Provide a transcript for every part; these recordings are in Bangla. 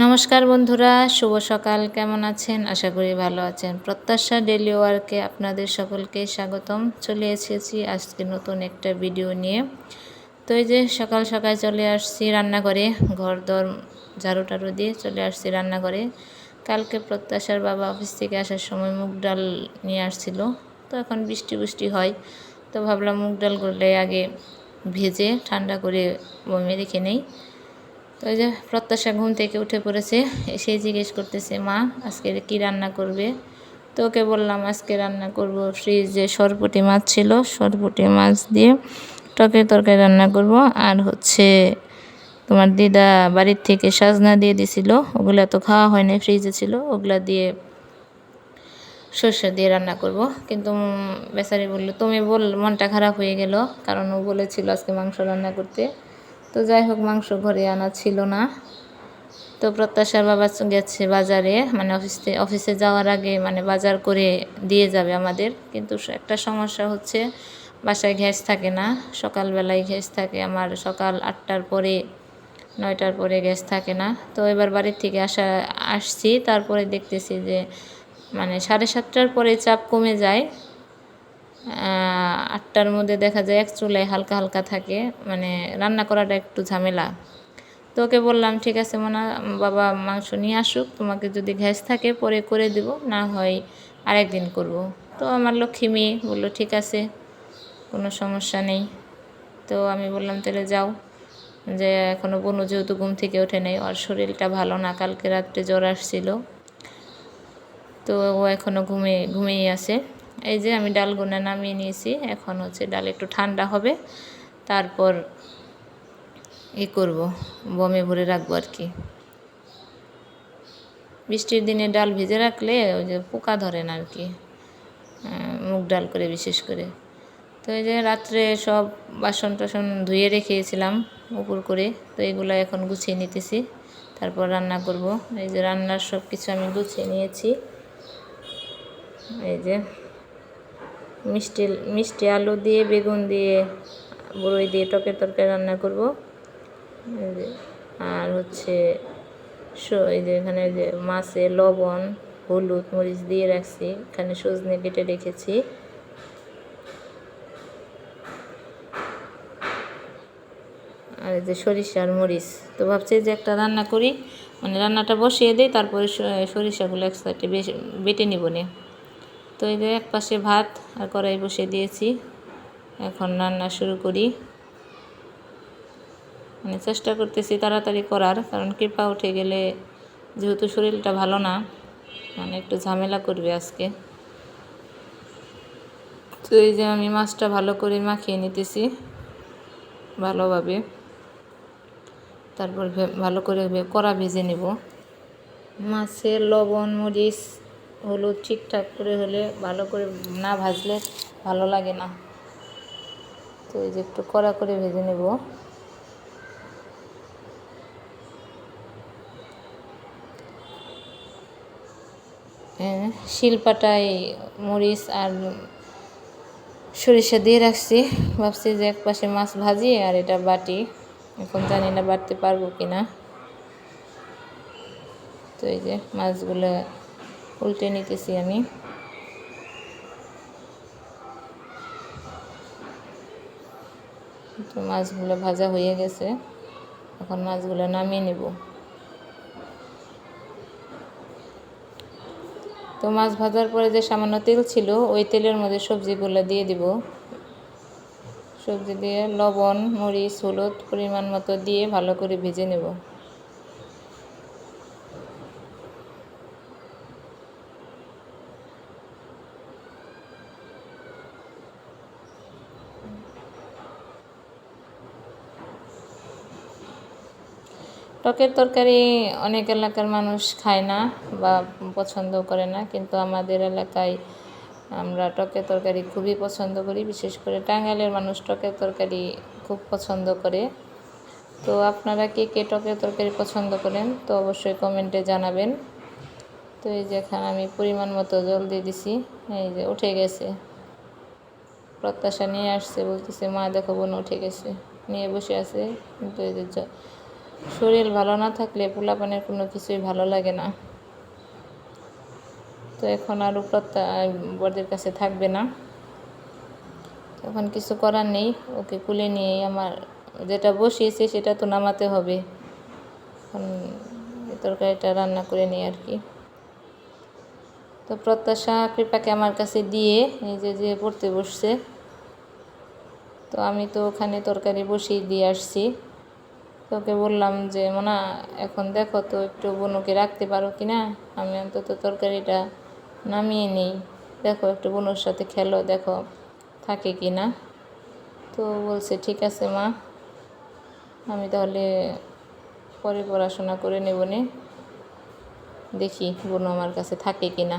নমস্কার বন্ধুরা, শুভ সকাল, কেমন আছেন? আশা করি ভালো আছেন। প্রত্যাশা ডেলি ওয়ার্কে আপনাদের সকলকে স্বাগতম। চলে এসেছি আজকে নতুন একটা ভিডিও নিয়ে। তো এই যে সকাল সকাল চলে আসছি রান্না করে ঘর দর ঝাড়ু টাড়ু দিয়ে চলে আসছি রান্না করে কালকে প্রত্যাশার বাবা অফিস থেকে আসার সময় মুগ ডাল নিয়ে আসছিল। তো এখন বৃষ্টি বৃষ্টি হয়, তো ভাবলাম মুগ ডাল করলে আগে ভেজে ঠান্ডা করে বমে রেখে নেই। তো ওই যে প্রত্যাশা ঘুম থেকে উঠে পড়েছে এসে জিজ্ঞেস করতেছে, মা, আজকে কি রান্না করবে? তো ওকে বললাম, আজকে রান্না করব ফ্রিজে সরপুটি মাছ ছিল সরপুটি মাছ দিয়ে টকের তরকারি রান্না করব, আর হচ্ছে তোমার দিদা বাড়ির থেকে সাজনা দিয়ে দিছিল, ওগুলা তো খাওয়া হয়নি, ফ্রিজে ছিল, ওগুলা দিয়ে সর্ষে দিয়ে রান্না করব। কিন্তু বেচারি বলল, তুমি বল, মনটা খারাপ হয়ে গেল, কারণ ও বলেছিল আজকে মাংস রান্না করতে। তো যাই হোক, মাংস ঘরে আনা ছিল না। তো প্রত্যাশার বাবা গেছে বাজারে মানে অফিসে অফিসে যাওয়ার আগে মানে বাজার করে দিয়ে যাবে আমাদের। কিন্তু একটা সমস্যা হচ্ছে, বাসায় গ্যাস থাকে না। সকালবেলায় গ্যাস থাকে, আমার সকাল আটটার পরে, নয়টার পরে গ্যাস থাকে না। তো এবার বাড়ির থেকে আসা, আসছি, তারপরে দেখতেছি যে মানে সাড়ে সাতটার পরে চাপ কমে যায়। আটটার মধ্যে দেখা যায় এক চুলায় হালকা হালকা থাকে মানে রান্না করাটা একটু ঝামেলা। তো ওকে বললাম, ঠিক আছে মনা, বাবা মাংস নিয়ে আসুক, তোমাকে যদি গ্যাস থাকে পরে করে দেব, না হয় আরেকদিন করব। তো আমার লক্ষ্মী মেয়ে বলল, ঠিক আছে, কোনো সমস্যা নেই। তো আমি বললাম, তাহলে যাও। যে এখনও বনু যেহেতু ঘুম থেকে ওঠে নেই, ওর শরীরটা ভালো না, কালকে রাত্রে জ্বর আসছিল। তো ও এখনও ঘুমে ঘুমিয়ে আছে। এই যে আমি ডালগুনা নামিয়ে নিয়েছি, এখন হচ্ছে ডাল একটু ঠান্ডা হবে, তারপর ই করব, বমে ভরে রাখব আর কি। বৃষ্টির দিনে ডাল ভিজে রাখলে ওই যে পোকা ধরে না আর কি মুগ ডাল করে বিশেষ করে। তো এই যে রাত্রে সব বাসন টাসন ধুয়ে রেখেছিলাম উপর করে, তো এগুলো এখন গুছিয়ে নিতেছি, তারপর রান্না করব। এই যে রান্নার সব কিছু আমি গুছিয়ে নিয়েছি। এই যে মিষ্টি মিষ্টি আলু দিয়ে, বেগুন দিয়ে, বড়ই দিয়ে টকের তরকারি রান্না করব। আর হচ্ছে এই যে এখানে যে মাছে লবণ, হলুদ, মরিচ দিয়ে রাখছি। এখানে সজনে কেটে রেখেছি। আর এই যে সরিষার মরিচ। তো ভাবছি যে একটা রান্না করি। মানে রান্নাটা বসিয়ে দিই, তারপরে সরিষাগুলো একসাথে বেটে নিব নে। তো এই যে এক পাশে ভাত আর কড়াই বসিয়ে দিয়েছি। এখন রান্না শুরু করি। মানে চেষ্টা করতেছি তাড়াতাড়ি করার, কারণ কৃপা উঠে গেলে যেহেতু শরীরটা ভালো না মানে একটু ঝামেলা করবে আজকে। তো এই যে আমি মাছটা ভালো করে মাখিয়ে নিতেছি, ভালোভাবে। তারপর ভালো করে কড়া ভেজে নেব। মাছের লবণ, মরিচ হলুদ ঠিকঠাক করে হলে ভালো করে না ভাজলে ভালো লাগে না। তো এই যে একটু কড়া করে ভেজে নেব। শিলপাটায় মরিচ আর সরিষা দিয়ে রাখছি। ভাবছি যে এক পাশে মাছ ভাজি আর এটা বাটি। এখন জানি না বাড়তে পারব কি না তো এই যে মাছগুলো উল্টে নিতেছি আমি। তো মাছগুলো ভাজা হয়ে গেছে। এখন মাছগুলো নামিয়ে নেব। তো মাছ ভাজার পরে যে সামান্য তেল ছিল, ওই তেলের মধ্যে সবজিগুলো দিয়ে দিব। সবজি দিয়ে লবণ, মরিচ, হলুদ পরিমাণ মতো দিয়ে ভালো করে ভেজে নেব। টকের তরকারি অনেক এলাকার মানুষ খায় না বা পছন্দ করে না, কিন্তু আমাদের এলাকায় আমরা টকের তরকারি খুবই পছন্দ করি। বিশেষ করে টাঙ্গাইলের মানুষ টকের তরকারি খুব পছন্দ করে। তো আপনারা কে কে টকের তরকারি পছন্দ করেন, তো অবশ্যই কমেন্টে জানাবেন। তো এই যে এখানে আমি পরিমাণ মতো জল দিয়ে দিছি, এই যে উঠে গেছে। প্রত্যাশা নিয়ে আসছে, বলতেছে, মা, দেখো বোন উঠে গেছে। নিয়ে বসে আছে, কিন্তু এই যে শরীর ভালো না থাকলে পোলাপানের কোনো কিছুই ভালো লাগে না। তো এখন আর প্রত্যা বরদের কাছে থাকবে না। এখন কিছু করার নেই, ওকে কুলে নিয়ে আমার যেটা বসিয়েছে সেটা তো নামাতে হবে। এখন তরকারিটা রান্না করে নিই আর কি। তো প্রত্যাশা কৃপাকে আমার কাছে দিয়ে যে যে পড়তে বসছে। তো আমি তো ওখানে তরকারি বসিয়ে দিয়ে আসছি। তোকে বললাম যে, মোনা, এখন দেখো তো একটু বনুকে রাখতে পারো কি না? আমি অন্তত তরকারিটা নামিয়ে নিই। দেখো, একটু বনুর সাথে খেলো, দেখো থাকে কি না। তো বলছে, ঠিক আছে মা, আমি তাহলে পরে পড়াশোনা করে নেব নে, দেখি বনু আমার কাছে থাকে কি না।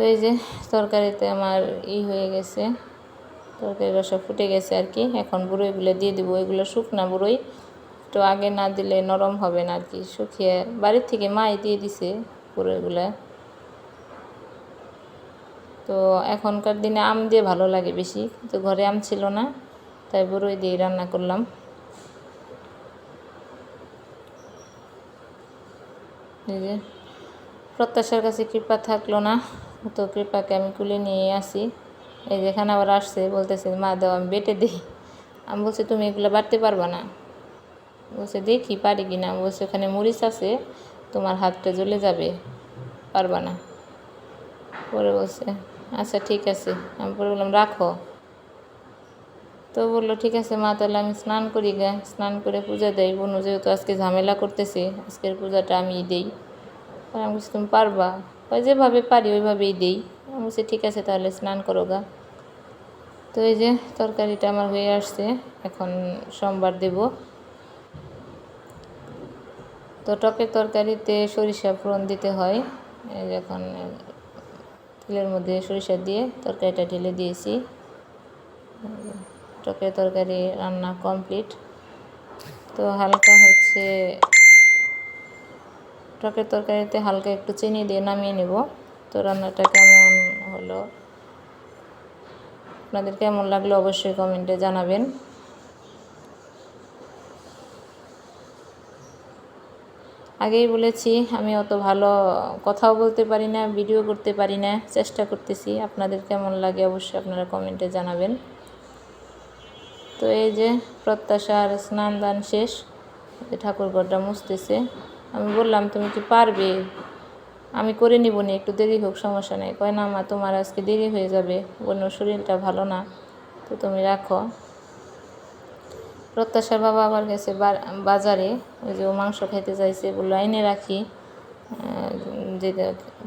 তো এই যে তরকারিতে আমার ই হয়ে গেছে তরকারি রসা ফুটে গেছে আর কি। এখন বুড়োইগুলো দিয়ে দিব, এগুলো শুকনা বুড়োই। একটু আগে না দিলে নরম হবে না আর কি, শুকিয়ে বাড়ির থেকে মাই দিয়ে দিছে বুড়োইগুলো তো এখনকার দিনে আম দিয়ে ভালো লাগে বেশি তো ঘরে আম ছিল না, তাই বুড়োই দিয়ে রান্না করলাম। এই যে প্রত্যাশার কাছে কৃপা থাকল না। তো কৃপাকে আমি কুলে নিয়ে আসি। এই যেখানে আবার আসছে, বলতেছে, মা, দাও, আমি বেটে দিই। আমি বলছি, তুমি এগুলো বাড়তে পারবা না। বলছে, দেখি পারি কি না? বলছে, ওখানে মরিচ আছে, তোমার হাতটা জ্বলে যাবে, পারবা না। পরে বলছে আচ্ছা ঠিক আছে। আমি পরে বললাম, রাখো। তো বলল, ঠিক আছে, মা, তাহলে আমি স্নান করি গা। স্নান করে পূজা দেয় বোন, যেহেতু আজকে ঝামেলা করতেছে, আজকের পূজাটা আমি দেই। আমি বলছি, তুমি পারবা? ওই যেভাবে পারি, ওইভাবেই দিই। আমি বলছি, ঠিক আছে, তাহলে স্নান করো গা। তো এই যে তরকারিটা আমার হয়ে আসছে, এখন সোমবার দেব। তো টকের তরকারিতে সরিষা ফোড়ন দিতে হয়। এই এখন তেলের মধ্যে সরিষা দিয়ে তরকারিটা ঢেলে দিয়েছি। টকের তরকারি রান্না কমপ্লিট। তো হালকা হচ্ছে টকের তরকারিতে হালকা একটু চিনি দিয়ে নামিয়ে নেব। তো রান্নাটা কেমন হলো? আপনাদের কেমন লাগল অবশ্যই কমেন্টে জানাবেন। আগেই বলেছি, আমি অত ভালো কথাও বলতে পারি না, ভিডিও করতে পারি না, চেষ্টা করতেছি। আপনাদের কেমন লাগে অবশ্যই আপনারা কমেন্টে জানাবেন। তো এই যে প্রত্যাশার স্নান দান শেষ ঠাকুরঘরটা মুছতেছে। আমি বললাম, তুমি কি পারবে? আমি করে নিব নি, একটু দেরি হোক, সমস্যা নেই। কয়, না মা, তোমার আজকে দেরি হয়ে যাবে। অন্য শরীরটা ভালো না, তো তুমি রাখো। প্রত্যাশার বাবা আবার গেছে বাজারে, ওই যে ও মাংস খাইতে চাইছে বলল, আইনে রাখি।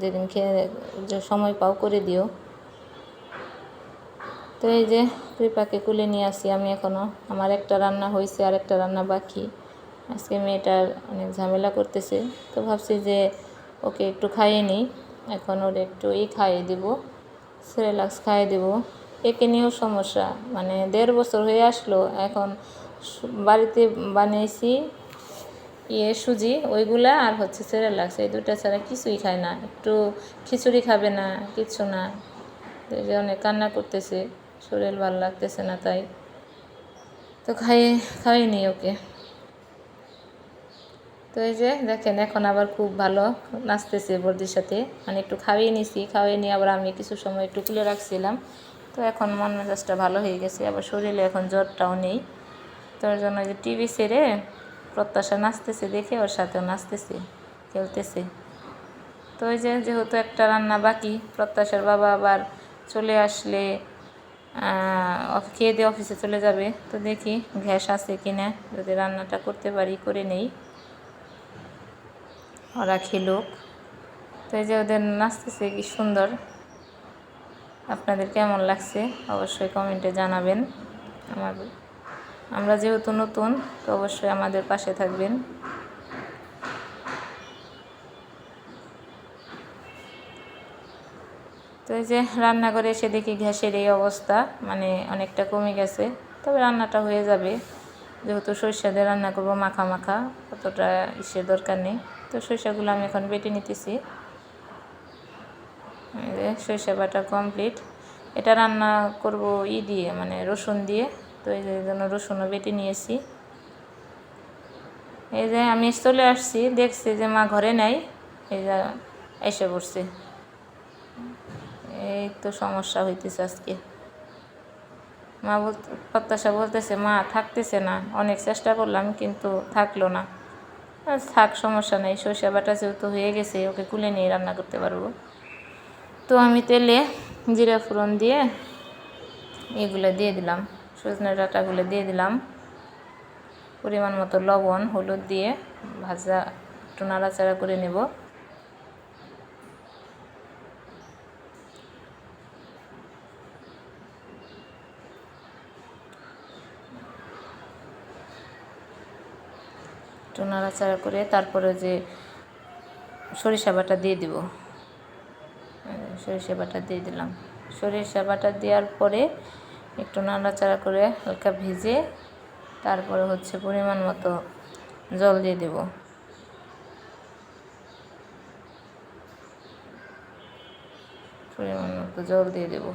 যেদিন খেয়ে যে সময় পাও করে দিও। তো এই যে কৃপাকে কুলে নিয়ে আসি আমি এখনও আমার একটা রান্না হয়েছে আর একটা রান্না বাকি। আজকে মেয়েটার অনেক ঝামেলা করতেছে, তো ভাবছি যে ওকে একটু খাইয়ে নিই। এখন ওর একটু ই খাইয়ে দেবো, সেরেলাক্স খাইয়ে দেবো। একে নিয়েও সমস্যা মানে দেড় বছর হয়ে আসলো, এখন বাড়িতে বানিয়েছি ইয়ে সুজি, ওইগুলা আর হচ্ছে সেরেলাক্স। এই দুটা ছাড়া কিছুই খায় না, একটু খিচুড়ি খাবে না, কিচ্ছু না। যে অনেক কান্না করতেছে, শরীর ভালো লাগতেছে না তাই। তো খাইয়ে খাইয়ে নিই ওকে। তো এই যে দেখেন, এখন আবার খুব ভালো নাচতেছে বর্দির সাথে। মানে একটু খাইয়ে নিছি, খাইয়ে নিয়ে আবার আমি কিছু সময় একটু খুলে রাখছিলাম। তো এখন মন মেজাজটা ভালো হয়ে গেছে, আবার শরীরে এখন জ্বরটাও নেই। তো তোর জন্য যে টিভি সেরে প্রত্যাশা নাচতেছে দেখে, ওর সাথেও নাচতেছে, খেলতেছে। তো ওই যে যেহেতু একটা রান্না বাকি, প্রত্যাশার বাবা আবার চলে আসলে খেয়ে দিয়ে অফিসে চলে যাবে। তো দেখি গ্যাস আছে কিনা, যদি রান্নাটা করতে পারি, করে নেই। ওরা খেলুক। তো এই যে ওদের নাচতেছে কি সুন্দর। আপনাদের কেমন লাগছে অবশ্যই কমেন্টে জানাবেন। আমার আমরা যেহেতু নতুন, তো অবশ্যই আমাদের পাশে থাকবেন। তো এই যে রান্নাঘরে এসে দেখি গ্যাসের এই অবস্থা মানে অনেকটা কমে গেছে। তবে রান্নাটা হয়ে যাবে। যেহেতু সরিষা দিয়ে রান্না করব মাখা মাখা, অতটা ইসের দরকার নেই। তো সরিষাগুলো আমি এখন বেটে নিতেছি। সরিষা বাটা কমপ্লিট এটা রান্না করব ই দিয়ে মানে রসুন দিয়ে। তো এই যে জন্য রসুনও বেটে নিয়েছি। এই যে আমি চলে আসছি, দেখছি যে মা ঘরে নাই। এই যে এসে পড়ছে। এই তো সমস্যা হইতেছে আজকে। মা বলতে প্রত্যাশা বলতেছে, মা থাকতেছে না। অনেক চেষ্টা করলাম, কিন্তু থাকল না। থাক, সমস্যা নেই। সর্ষে বাটা যেহেতু হয়ে গেছে, ওকে কুলে নিয়ে রান্না করতে পারব। তো আমি তেলে জিরা ফোড়ন দিয়ে এগুলো দিয়ে দিলাম। সজনে ডাটাগুলো দিয়ে দিলাম। পরিমাণ মতো লবণ, হলুদ দিয়ে ভাজা একটু নাড়াচাড়া করে নেব। নাড়াচাড়া করে তারপরে যে সরিষা বাটা দিয়ে দিব। সরিষা বাটা দিয়ে দিলাম। সরিষা বাটা দেওয়ার পরে একটু নাড়াচাড়া করে হালকা ভেজে তারপরে হচ্ছে পরিমাণ মতো জল দিয়ে দেব। পরিমাণ মতো জল দিয়ে দেব।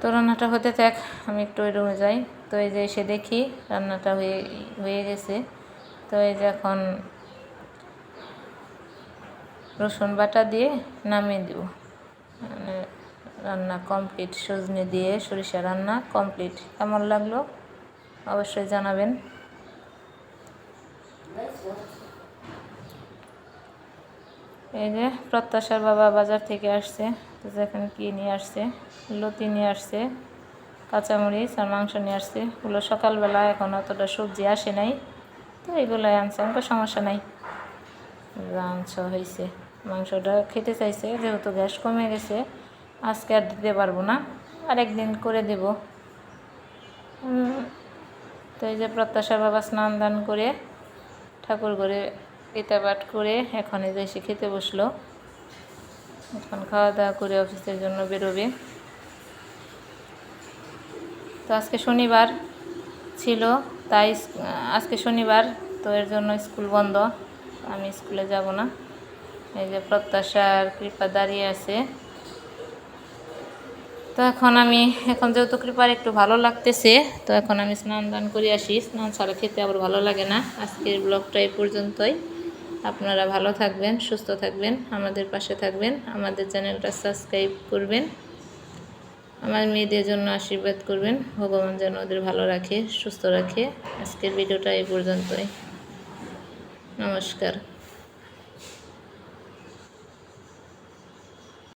তো রান্নাটা হতে থাক, আমি একটু ওই রুমে যাই। তো এই যে এসে দেখি রান্নাটা হয়ে হয়ে গেছে। তো এই যে এখন রসুন বাটা দিয়ে নামিয়ে দেব। মানে রান্না কমপ্লিট সজনে দিয়ে সরিষা রান্না কমপ্লিট কেমন লাগল অবশ্যই জানাবেন। এই যে প্রত্যাশার বাবা বাজার থেকে আসছে, তো যেখানে কি নিয়ে আসছে? লতি নিয়ে আসছে, কাঁচামরিচ আর মাংস নিয়ে আসছে। ওগুলো সকালবেলা এখন অতটা সবজি আসে নাই। তো এগুলোই আনছে আমাকে সমস্যা নাই। মাংস হয়েছে মাংসটা খেতে চাইছে, যেহেতু গ্যাস কমে গেছে, আজকে আর দিতে পারব না। আর একদিন করে দেব। তো এই যে প্রত্যাশা বাবা স্নান দান করে, ঠাকুর ঘরে পাঠ করে, এখন এই যে এসে খেতে বসল। এখন খাওয়া দাওয়া করে অফিসের জন্য বেরোবে। তো আজকে শনিবার ছিল। তাই আজকে শনিবার, তো এর জন্য স্কুল বন্ধ। আমি স্কুলে যাব না। এই যে প্রত্যাশার কৃপা দাঁড়িয়ে আছে। তো এখন আমি, এখন যেহেতু কৃপার একটু ভালো লাগতেছে, তো এখন আমি স্নান দান করে আসি। স্নান ছাড়া খেতে আবার ভালো লাগে না। আজকের ব্লগটা এই পর্যন্তই। আপনারা ভালো থাকবেন, সুস্থ থাকবেন, আমাদের পাশে থাকবেন। আমাদের চ্যানেলটা সাবস্ক্রাইব করবেন। আমার মেয়েদের জন্য আশীর্বাদ করবেন। ভগবান যেন ওদের ভালো রাখে, সুস্থ রাখে। আজকের ভিডিওটা এই পর্যন্তই। নমস্কার।